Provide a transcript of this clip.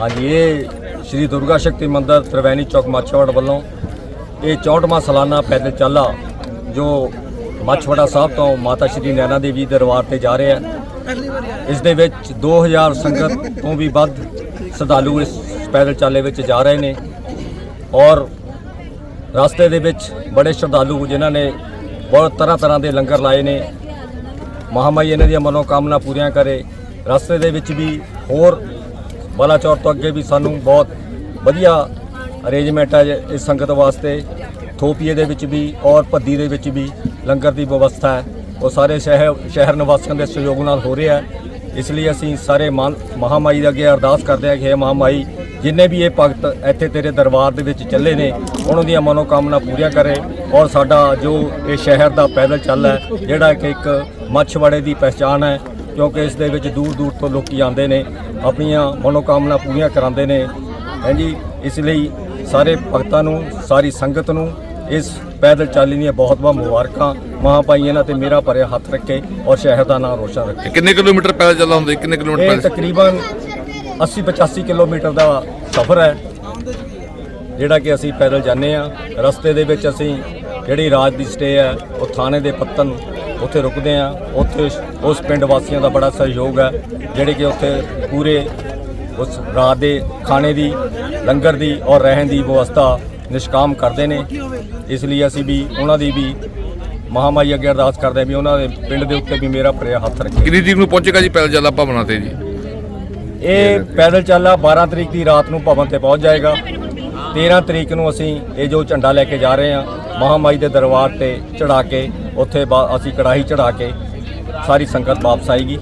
ਹਾਂਜੀ, ਇਹ ਸ਼੍ਰੀ ਦੁਰਗਾ ਸ਼ਕਤੀ ਮੰਦਿਰ ਤ੍ਰਿਵੈਣੀ ਚੌਕ ਮਾਛੀਵਾੜਾ ਵੱਲੋਂ ਇਹ 64ਵਾਂ ਸਾਲਾਨਾ ਪੈਦਲ ਚਾਲਾ ਜੋ ਮਾਛੀਵਾੜਾ ਸਾਹਿਬ ਤੋਂ ਮਾਤਾ ਸ਼੍ਰੀ ਨੈਣਾ ਦੇਵੀ ਦਰਬਾਰ ਤੇ ਜਾ ਰਿਹਾ ਹੈ। ਇਸ ਦੇ ਵਿੱਚ 2000 ਸੰਗਤ ਤੋਂ ਵੀ ਵੱਧ ਸ਼ਰਧਾਲੂ ਇਸ ਪੈਦਲ ਚਾਲੇ ਵਿੱਚ ਜਾ ਰਹੇ ਨੇ ਔਰ ਰਸਤੇ ਦੇ ਵਿੱਚ ਬੜੇ ਸ਼ਰਧਾਲੂ ਜਿਨ੍ਹਾਂ ਨੇ ਬਹੁਤ ਤਰ੍ਹਾਂ ਤਰ੍ਹਾਂ ਦੇ ਲੰਗਰ ਲਾਏ ਨੇ। ਮਹਾਮਾਈ ਇਹਨਾਂ ਦੀਆਂ ਮਨੋਕਾਮਨਾ ਪੂਰੀਆਂ ਕਰੇ। ਰਸਤੇ ਦੇ ਵਿੱਚ ਵੀ ਹੋਰ ਬਾਲਾਚੌਰ ਤੋਂ ਅੱਗੇ ਵੀ ਸਾਨੂੰ ਬਹੁਤ ਵਧੀਆ ਅਰੇਂਜਮੈਂਟ ਹੈ ਇਸ ਸੰਗਤ ਵਾਸਤੇ। ਥੋਪੀਏ ਦੇ ਵਿੱਚ ਵੀ ਔਰ ਭੱਦੀ ਦੇ ਵਿੱਚ ਵੀ ਲੰਗਰ ਦੀ ਵਿਵਸਥਾ ਹੈ। ਉਹ ਸਾਰੇ ਸ਼ਹਿਰ ਸ਼ਹਿਰ ਨਿਵਾਸੀਆਂ ਦੇ ਸਹਿਯੋਗ ਨਾਲ ਹੋ ਰਿਹਾ ਹੈ। ਇਸ ਲਈ ਅਸੀਂ ਸਾਰੇ ਮਾਨ- ਮਹਾਮਾਈ ਦੇ ਅੱਗੇ ਅਰਦਾਸ ਕਰਦੇ ਹਾਂ ਕਿ ਹੇ ਮਹਾਮਾਈ ਜਿੰਨੇ ਵੀ ਇਹ ਭਗਤ ਇੱਥੇ ਤੇਰੇ ਦਰਬਾਰ ਦੇ ਵਿੱਚ ਚੱਲੇ ਨੇ ਉਹਨਾਂ ਦੀਆਂ ਮਨੋਕਾਮਨਾ ਪੂਰੀਆਂ ਕਰੇ ਔਰ ਸਾਡਾ ਜੋ ਇਹ ਸ਼ਹਿਰ ਦਾ ਪੈਦਲ ਚੱਲ ਹੈ ਜਿਹੜਾ ਕਿ ਇੱਕ ਮੱਛਵਾੜੇ ਦੀ ਪਛਾਣ ਹੈ ਕਿਉਂਕਿ ਇਸ ਦੇ ਵਿੱਚ ਦੂਰ ਦੂਰ ਤੋਂ ਲੋਕੀ ਆਉਂਦੇ ਨੇ ਆਪਣੀਆਂ ਮਨੋਕਾਮਨਾ ਪੂਰੀਆਂ ਕਰਾਉਂਦੇ ਨੇ। ਹਾਂਜੀ ਇਸ ਲਈ ਸਾਰੇ ਭਗਤਾਂ ਨੂੰ ਸਾਰੀ ਸੰਗਤ ਨੂੰ ਇਸ ਪੈਦਲ ਚਾਲੀ ਦੀਆਂ ਬਹੁਤ ਬਹੁਤ ਮੁਬਾਰਕਾਂ। ਮਹਾਂਪਾਈ ਇਹਨਾਂ ਤੇ ਮੇਰਾ ਭਰਿਆ ਹੱਥ ਰੱਖੇ ਔਰ ਸ਼ਹਿਰ ਦਾ ਨਾਮ ਰੋਸ਼ਨ ਰੱਖੇ। ਕਿੰਨੇ ਕਿਲੋਮੀਟਰ ਪੈਦਲ ਚੱਲਦਾ ਹੁੰਦਾ? ਕਿੰਨੇ ਕਿਲੋਮੀਟਰ ਇਹ ਪੈਦਲ? ਤਕਰੀਬਨ 80 85 ਕਿਲੋਮੀਟਰ ਦਾ ਸਫ਼ਰ ਹੈ, ਜਿਹੜਾ ਕਿ ਅਸੀਂ ਪੈਦਲ ਜਾਂਦੇ ਆ ਰਸਤੇ ਦੇ ਵਿੱਚ ਅਸੀਂ ਜਿਹੜੀ ਰਾਤ ਦੀ ਸਟੇ ਹੈ, ਉਹ ਥਾਣੇ ਦੇ ਪੱਤਨ ਉੱਥੇ ਰੁਕਦੇ ਆ ਉੱਥੇ ਉਸ ਪਿੰਡ ਵਾਸੀਆਂ ਦਾ ਬੜਾ ਸਹਿਯੋਗ ਹੈ, ਜਿਹੜੇ ਕਿ ਉੱਥੇ ਪੂਰੇ ਉਸ ਰਾਤ ਦੇ ਖਾਣੇ ਦੀ, ਲੰਗਰ ਦੀ ਔਰ ਰਹਿਣ ਦੀ ਵਿਵਸਥਾ ਨਿਸ਼ਕਾਮ ਕਰਦੇ ਨੇ। ਇਸ ਲਈ ਅਸੀਂ ਵੀ ਉਹਨਾਂ ਦੀ ਵੀ ਮਹਾਮਾਈ ਅੱਗੇ ਅਰਦਾਸ ਕਰਦੇ ਹਾਂ ਵੀ ਉਹਨਾਂ ਦੇ ਪਿੰਡ ਦੇ ਉੱਤੇ ਵੀ ਮੇਰਾ ਪ੍ਰਿਆ ਹੱਥ ਰੱਖੇ। ਕਿੰਨੀ ਤਰੀਕ ਨੂੰ ਪਹੁੰਚੇਗਾ ਜੀ ਪੈਦਲ ਚੱਲਾ ਭਵਨਾ ਤੇ ਜੀ? ਇਹ ਪੈਦਲ ਚਾਲਾ 12 ਤਰੀਕ ਦੀ ਰਾਤ ਨੂੰ ਭਵਨ ਤੇ ਪਹੁੰਚ ਜਾਏਗਾ। 13 ਤਰੀਕ ਨੂੰ ਅਸੀਂ ਇਹ ਜੋ ਝੰਡਾ ਲੈ ਕੇ ਜਾ ਰਹੇ ਹਾਂ ਮਹਾਮਾਈ ਦੇ ਦਰਬਾਰ ਤੇ ਚੜਾ ਕੇ ਉੱਥੇ ਅਸੀਂ ਕੜਾਹੀ ਚੜਾ ਕੇ ਸਾਰੀ ਸੰਗਤ ਵਾਪਸ ਆਏਗੀ।